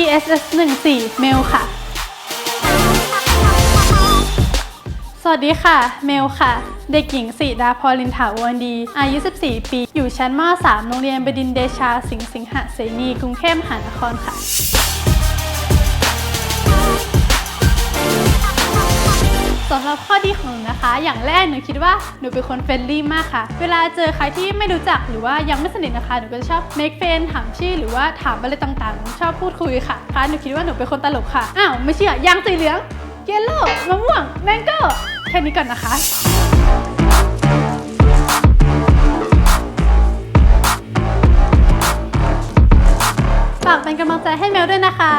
TSS 1 4เมลค่ะ สวัสดีค่ะ เมลค่ะ เด็กหญิงสีดาพรลินถาวรดี อายุ 14 ปี อยู่ชั้นม .3 โรงเรียนบดินเดชา สิงห์สิงหเสนี กรุงเทพมหานครค่ะำหรับข้อดีของหนูนะคะ อย่างแรกหนูคิดว่าหนูเป็นคนเฟรนลี่มากค่ะ เวลาเจอใครที่ไม่รู้จักหรือว่ายังไม่สนิทนะคะ หนูก็จะชอบ make friend ถามชื่อหรือว่าถามอะไรต่างๆ ชอบพูดคุยค่ะค่ะหนูคิดว่าหนูเป็นคนตลกค่ะ อ้าวไม่เชื่อยางสีเหลืองเยลโล่มะม่วงแมงโก้แค่นี้ก่อนนะคะฝากเป็นกำลังใจให้เมลด้วยนะคะ